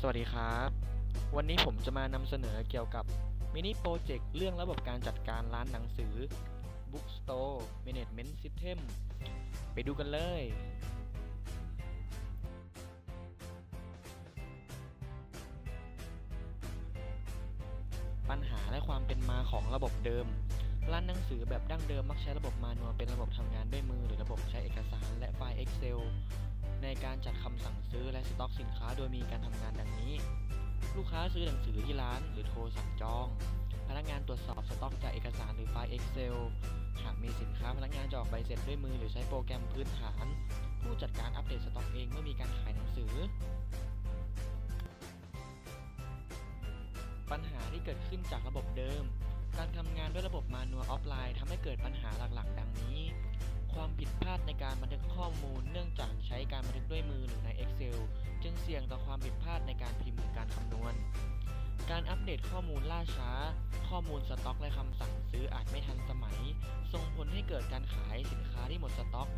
สวัสดีครับ วันนี้ผมจะมานำเสนอเกี่ยวกับมินิโปรเจกต์เรื่องระบบการจัดการร้านหนังสือ Bookstore Management System ไปดูกันเลย ปัญหาและความเป็นมาของระบบเดิม ร้านหนังสือแบบดั้งเดิมมักใช้ระบบมานัวเป็นระบบทำงานด้วยมือ หรือระบบใช้เอกสารและไฟล์ Excel ในการจัดคำสั่งซื้อและสต็อกสินค้าโดยมีการทำงานดังนี้ ลูกค้าซื้อหนังสือที่ร้าน หรือโทรสั่งจอง พนักงานตรวจสอบสต็อกจากเอกสารหรือไฟล์ Excel หากมีสินค้าพนักงานจะออกใบเสร็จด้วยมือหรือใช้โปรแกรมพื้นฐาน ผู้จัดการอัปเดตสต็อกเองเมื่อมีการขายหนังสือ ปัญหาที่เกิดขึ้นจากระบบเดิม การทำงานด้วยระบบมานัวออฟไลน์ทำให้เกิดปัญหาหลักๆ ดังนี้ ความผิดพลาดในการบันทึกข้อมูล เนื่องจากใช้การบันทึกด้วยมือหรือใน Excel จึงเสี่ยงต่อความผิดพลาดในการพิมพ์หรือการคำนวณ การอัปเดตข้อมูลล่าช้า ข้อมูลสต็อกและคำสั่งซื้ออาจไม่ทันสมัย ส่งผลให้เกิดการขายสินค้าที่หมดสต็อก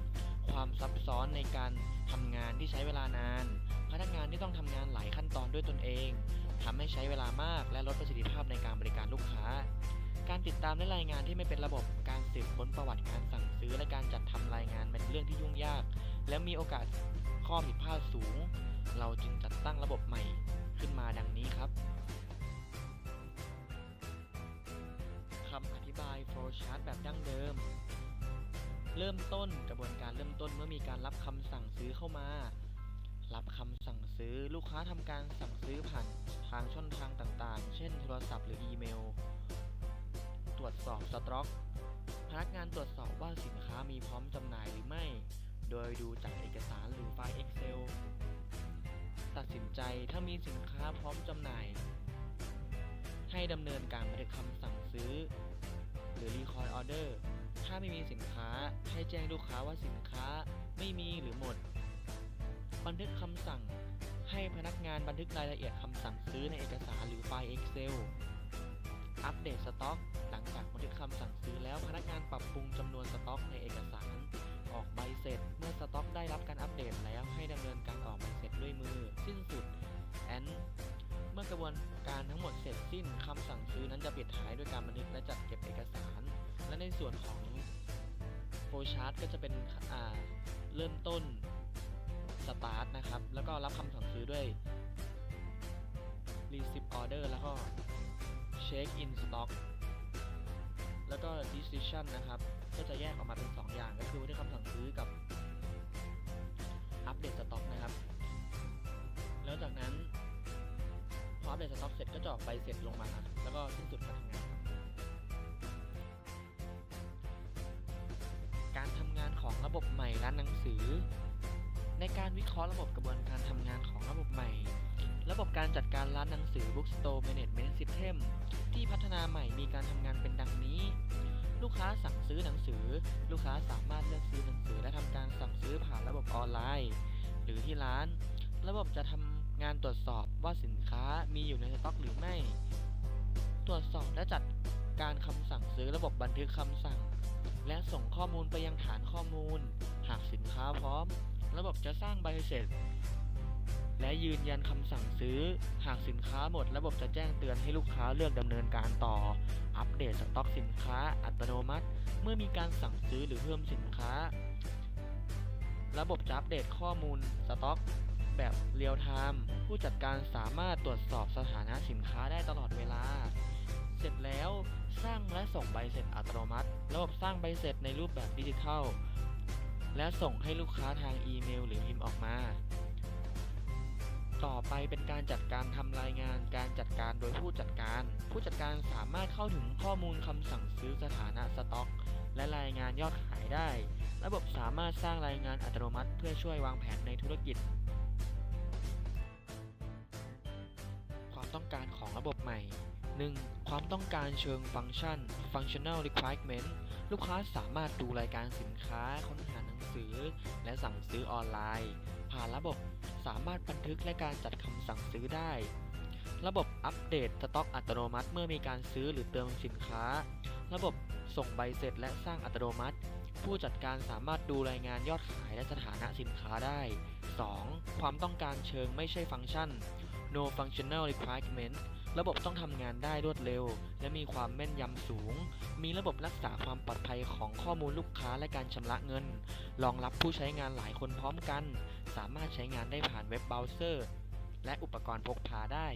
ความซับซ้อนในการทำงานที่ใช้เวลานาน พนักงานที่ต้องทำงานหลายขั้นตอนด้วยตนเองทำให้ใช้เวลามากและลดประสิทธิภาพในการบริการลูกค้า การติดตามและรายงานที่ไม่เป็นระบบการสืบค้นประวัติการสั่ง อและการจัดทำรายงานเป็นเรื่องที่ยุ่งยาก และมีโอกาสข้อผิดพลาดสูง เราจึงจัดตั้งระบบใหม่ขึ้นมาดังนี้ครับคำอธิบาย flowchart แบบดั้งเดิม เริ่มต้นกระบวนการเริ่มต้นเมื่อมีการรับคำสั่งซื้อเข้ามา รับคำสั่งซื้อลูกค้าทำการสั่งซื้อผ่านทางช่องทางต่างๆ เช่นโทรศัพท์หรืออีเมล ตรวจสอบสต็อก พนักงานตรวจสอบว่าสินค้ามีพร้อมจำหน่ายหรือไม่ โดยดูจากเอกสารหรือไฟล์ Excel ตัดสินใจถ้ามีสินค้าพร้อมจำหน่าย ให้ดำเนินการบันทึกคำสั่งซื้อ หรือ Recall Order ถ้าไม่มีสินค้าให้แจ้งลูกค้าว่าสินค้าไม่มีหรือหมด บันทึกคำสั่งให้พนักงานบันทึกรายละเอียดคำสั่งซื้อในเอกสารหรือไฟล์ Excel อัปเดตสต็อก หลังคำสั่งซื้อแล้วพนักงานปรับปรุงจำนวนสต็อกในเอกสาร ออกใบเสร็จ เมื่อสต็อกได้รับการอัปเดตแล้วให้ดำเนินการออกใบเสร็จด้วยมือ สิ้นสุด and เมื่อกระบวนการทั้งหมดเสร็จสิ้นคำสั่งซื้อนั้นจะปิดท้ายด้วยการบันทึกและจัดเก็บเอกสาร และในส่วนของโฟชาร์ตก็จะเป็นอ่าเริ่มต้นสตาร์ทนะครับ แล้วก็รับคำสั่งซื้อด้วย receive order แล้วก็ check in stock แล้วก็ decision นะครับ ก็จะแยกออกมาเป็น 2 อย่าง ก็คือบันทึกคำสั่งซื้อกับอัปเดตสต็อกนะครับ แล้วจากนั้นพออัปเดตสต็อกเสร็จก็จะออกใบเสร็จลงมา แล้วก็สิ้นสุดการทำงาน การทำงานของระบบใหม่ร้านหนังสือ ในการวิเคราะห์ระบบกระบวนการทำงานของระบบใหม่ ระบบการจัดการร้านหนังสือ Bookstore Management System ที่พัฒนาใหม่มีการทำงานเป็นดังนี้ ลูกค้าสั่งซื้อหนังสือ ลูกค้าสามารถเลือกซื้อหนังสือและทำการสั่งซื้อผ่านระบบออนไลน์ หรือที่ร้าน ระบบจะทำงานตรวจสอบว่าสินค้ามีอยู่ในสต็อกหรือไม่ ตรวจสอบและจัดการคำสั่งซื้อระบบบันทึกคำสั่ง และส่งข้อมูลไปยังฐานข้อมูล หากสินค้าพร้อม ระบบจะสร้างใบเสร็จ และยืนยันคำสั่งซื้อ หากสินค้าหมดระบบจะแจ้งเตือนให้ลูกค้าเลือกดำเนินการต่อ อัปเดตสต็อกสินค้าอัตโนมัติ เมื่อมีการสั่งซื้อหรือเพิ่มสินค้า ระบบจะอัปเดตข้อมูลสต็อกแบบเรียลไทม์ผู้จัดการสามารถตรวจสอบสถานะสินค้าได้ตลอดเวลา เสร็จแล้วสร้างและส่งใบเสร็จอัตโนมัติ ระบบสร้างใบเสร็จในรูปแบบดิจิทัล และส่งให้ลูกค้าทางอีเมล หรือพิมพ์ออกมา ต่อไปเป็นการจัดการทำรายงานการจัดการโดยผู้จัดการ ผู้จัดการสามารถเข้าถึงข้อมูลคำสั่งซื้อสถานะสต็อก และรายงานยอดขายได้ ระบบสามารถสร้างรายงานอัตโนมัติ เพื่อช่วยวางแผนในธุรกิจ ความต้องการของระบบใหม่ 1. ความต้องการเชิงฟังก์ชัน functional requirement ลูกค้าสามารถดูรายการสินค้า ค้นหาหนังสือ และสั่งซื้อออนไลน์ ผ่านระบบ สามารถบันทึกและการจัดคำสั่งซื้อได้ ระบบอัปเดตสต็อกอัตโนมัติ เมื่อมีการซื้อหรือเติมสินค้า ระบบส่งใบเสร็จและสร้างอัตโนมัติ ผู้จัดการสามารถดูรายงานยอดขายและสถานะสินค้าได้ 2. ความต้องการเชิงไม่ใช่ฟังก์ชัน no functional requirement ระบบต้องทำงานได้รวดเร็ว และมีความแม่นยำสูง มีระบบรักษาความปลอดภัยของข้อมูลลูกค้าและการชำระเงิน รองรับผู้ใช้งานหลายคนพร้อมกัน สามารถใช้งานได้ผ่านเว็บเบราว์เซอร์ และอุปกรณ์พกพาได้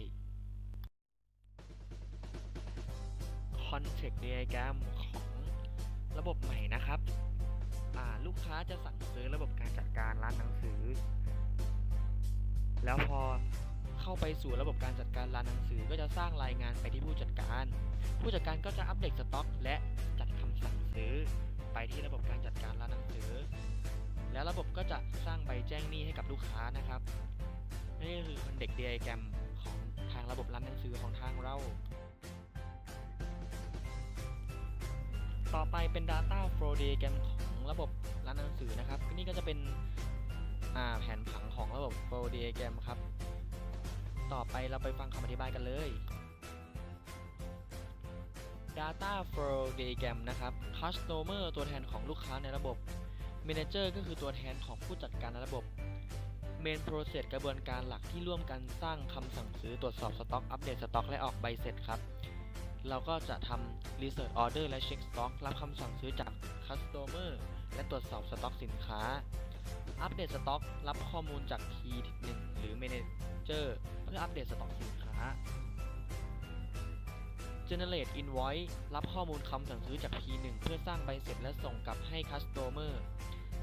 Context Diagram ของระบบใหม่นะครับ ลูกค้าจะสั่งซื้อระบบการจัดการร้านหนังสือ แล้วพอ เข้าไปสู่ระบบการจัดการร้านหนังสือก็จะสร้างรายงานไปที่ผู้จัดการ ผู้จัดการก็จะอัปเดตสต็อก และจัดคำสั่งซื้อ ไปที่ระบบการจัดการร้านหนังสือ แล้วระบบก็จะสร้างใบแจ้งหนี้ให้กับลูกค้านะครับนี่คือคอนเด็กเดียแกรมของทางระบบร้านหนังสือของทางเรา ต่อไปเป็น Data Flow Diagram ของระบบร้านหนังสือนะครับ นี่ก็จะเป็นแผนผังของระบบ Flow Diagram ครับ ต่อไปเราไปฟังคำอธิบายกันเลย Data Flow Diagram นะครับ Customer ตัวแทนของลูกค้าในระบบ Manager ก็คือตัวแทนของผู้จัดการในระบบ Main Process กระบวนการหลักที่ร่วมกันสร้างคำสั่งซื้อตรวจสอบสต็อกอัปเดตสต็อกและออกใบเสร็จครับ เราก็จะทำ Research Order และ Check Stock รับคำสั่งซื้อจาก Customer และตรวจสอบสต็อกสินค้า อัปเดตสต็อกรับข้อมูลจาก P1 หรือ Manager พื่ออัปเดตสต็อกสินค้า Generate Invoice รับข้อมูลคำสั่งซื้อจาก P1 เพื่อสร้างใบเสร็จและส่งกลับให้ Customer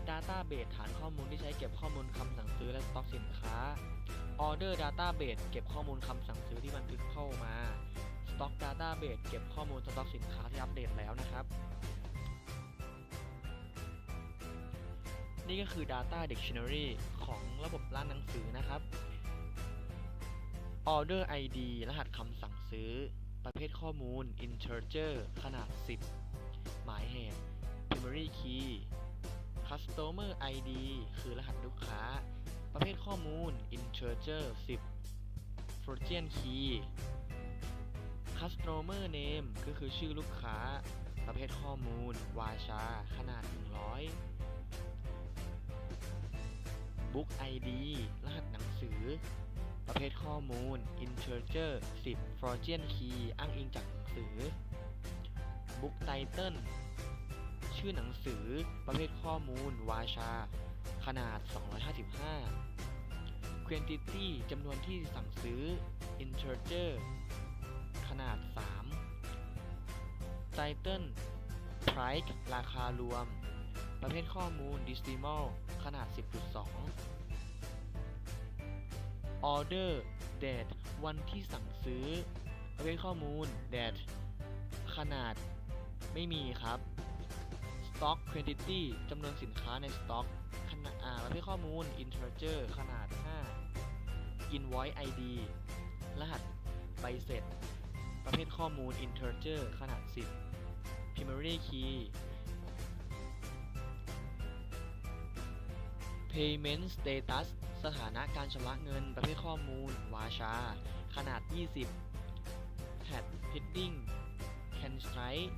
Database ฐานข้อมูลที่ใช้เก็บข้อมูลคำสั่งซื้อและสต็อกสินค้า Order Database เก็บข้อมูลคำสั่งซื้อที่บันทึกเข้ามา Stock Database เก็บข้อมูลสต็อกสินค้าที่อัปเดตแล้วนะครับ นี่ก็คือ Data Dictionary ของระบบร้านหนังสือนะครับ Order ID รหัสคำสั่งซื้อ ประเภทข้อมูล Integer ขนาด 10 หมายเหตุ Primary Key Customer ID คือรหัสลูกค้า ประเภทข้อมูล Integer 10 Freudian Key Customer Name ก็คือชื่อลูกค้า ประเภทข้อมูล วาชา ขนาด 100 Book ID รหัสหนังสือ ประเภทข้อมูล Integer 10 Freudian Key อ้างอิงจากหนังสือ Book Title ชื่อหนังสือ ประเภทข้อมูล วาชา ขนาด 255 Quantity จำนวนที่สั่งซื้อ Integer ขนาด 3 Title Price ราคารวม ประเภทข้อมูล Decimal ขนาด Order Date วันที่สั่งซื้อประเภทข้อมูล Date ขนาดไม่มีครับ Stock Quantity จำนวนสินค้าใน Stock ขนาดอ่าประเภทข้อมูล Integer ขนาด 5 Invoice ID รหัสใบเสร็จ ประเภทข้อมูล Integer ขนาด 10 Primary Key Payment Status สถานะการชำระเงินประเภทข้อมูล วาชา ขนาด 20 Head Heading Can Strike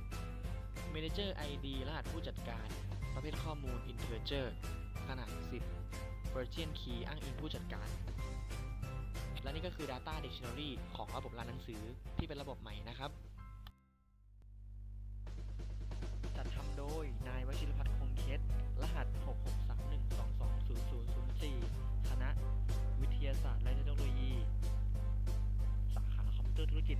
Manager ID รหัสผู้จัดการ ประเภทข้อมูล Integer ขนาด 10 Virgin Key อ้างอิงผู้จัดการ และนี่ก็คือ Data Dictionary ของระบบรานหนังสือที่เป็นระบบใหม่นะครับาศาสตร์และเทคโนโลยี สาขาคอมพิวเตอร์ธุรกิจ